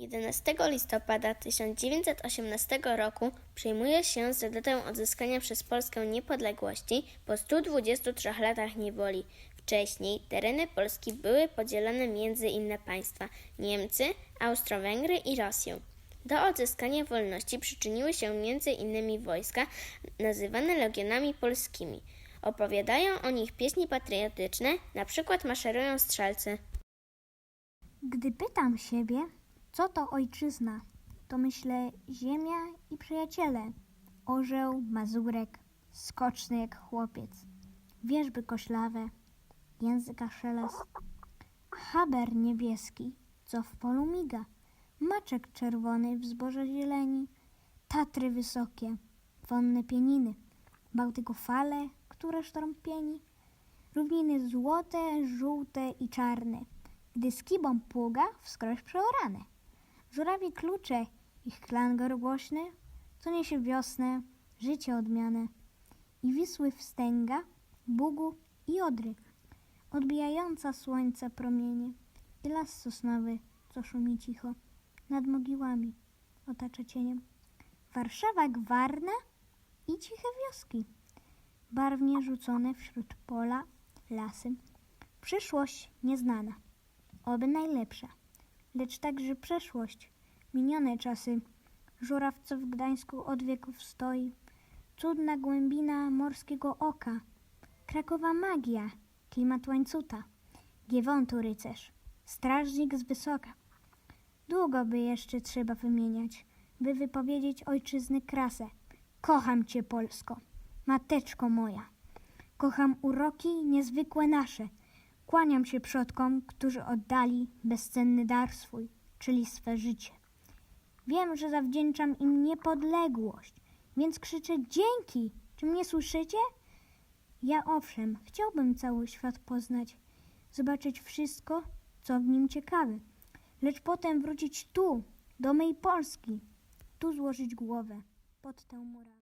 11 listopada 1918 roku przyjmuje się za datę odzyskania przez Polskę niepodległości po 123 latach niewoli. Wcześniej tereny Polski były podzielone między inne państwa Niemcy, Austro-Węgry i Rosję. Do odzyskania wolności przyczyniły się między innymi wojska nazywane legionami polskimi. Opowiadają o nich pieśni patriotyczne, na przykład maszerują strzelcy. Gdy pytam siebie, co to ojczyzna, to myślę ziemia i przyjaciele. Orzeł, mazurek, skoczny jak chłopiec, wierzby koślawe, języka szelest, haber niebieski, co w polu miga, maczek czerwony w zboże zieleni, tatry wysokie, wonne pieniny, Bałtyku fale, które sztorm pieni, równiny złote, żółte i czarne, gdy skibą pługa wskroś przeorane. Żurawie klucze, ich klangor głośny, co niesie wiosnę, życie odmianę. I Wisły wstęga, Bugu i Odry, odbijająca słońca promienie. I las sosnowy, co szumi cicho, nad mogiłami otacza cieniem. Warszawa gwarna i ciche wioski, barwnie rzucone wśród pola, lasy. Przyszłość nieznana, oby najlepsza, lecz także przeszłość, minione czasy. Żuraw, co w Gdańsku od wieków stoi, cudna głębina morskiego oka, Krakowa magia, klimat łańcuta, Giewontu rycerz, strażnik z wysoka. Długo by jeszcze trzeba wymieniać, by wypowiedzieć ojczyzny krasę. Kocham cię, Polsko, mateczko moja. Kocham uroki niezwykłe nasze. Kłaniam się przodkom, którzy oddali bezcenny dar swój, czyli swe życie. Wiem, że zawdzięczam im niepodległość, więc krzyczę dzięki. Czy mnie słyszycie? Ja owszem, chciałbym cały świat poznać, zobaczyć wszystko, co w nim ciekawe, lecz potem wrócić tu, do mej Polski, tu złożyć głowę pod tę murawę.